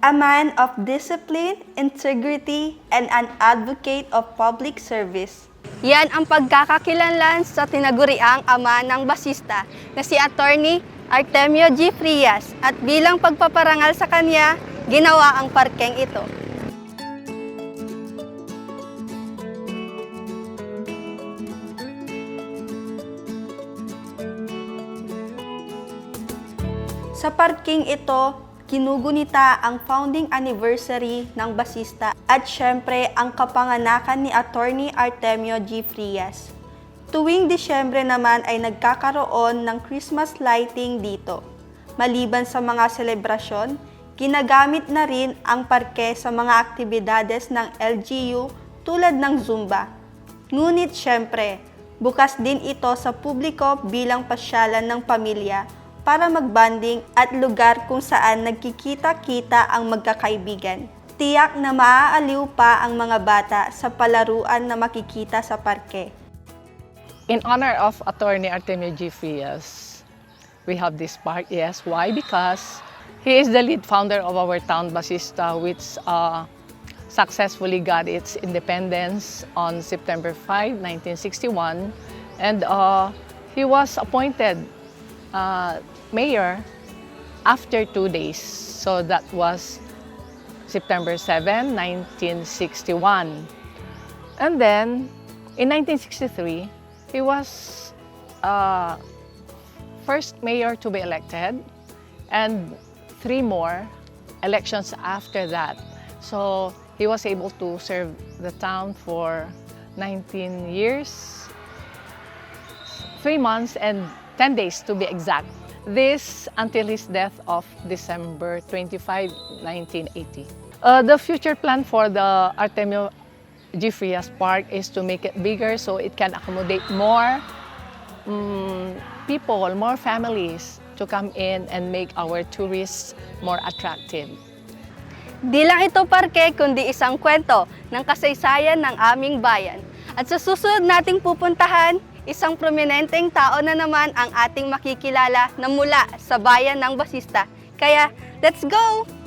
a man of discipline, integrity, and an advocate of public service. Yan ang pagkakakilanlan sa tinaguriang ama ng basista na si Attorney Artemio G. Frias at bilang pagpaparangal sa kanya, ginawa ang parkeng ito. Sa parking ito, kinugunita ang founding anniversary ng basista at syempre ang kapanganakan ni Attorney Artemio G. Frias. Tuwing Disyembre naman ay nagkakaroon ng Christmas lighting dito. Maliban sa mga selebrasyon, ginagamit na rin ang parke sa mga aktibidades ng LGU tulad ng Zumba. Ngunit syempre, bukas din ito sa publiko bilang pasyalan ng pamilya para magbanding at lugar kung saan nagkikita-kita ang magkakaibigan. Tiyak na maaaliw pa ang mga bata sa palaruan na makikita sa parke. In honor of Attorney Artemio G. Frias, we have this park. Yes, why? Because he is the lead founder of our town, Basista, which uh, successfully got its independence on September 5, 1961. And uh, he was appointed uh, mayor after two days. So that was September 7, 1961. And then, in 1963, he was uh, first mayor to be elected, and three more elections after that. So he was able to serve the town for 19 years, three months, and 10 days to be exact. This until his death of December 25, 1980. Uh, the future plan for the Artemio G. Frias Park is to make it bigger so it can accommodate more mm, people, more families to come in and make our tourists more attractive. Di lang ito parke kundi isang kwento ng kasaysayan ng aming bayan. At sa susunod nating pupuntahan, isang prominenteng tao na naman ang ating makikilala na mula sa bayan ng Basista. Kaya, let's go!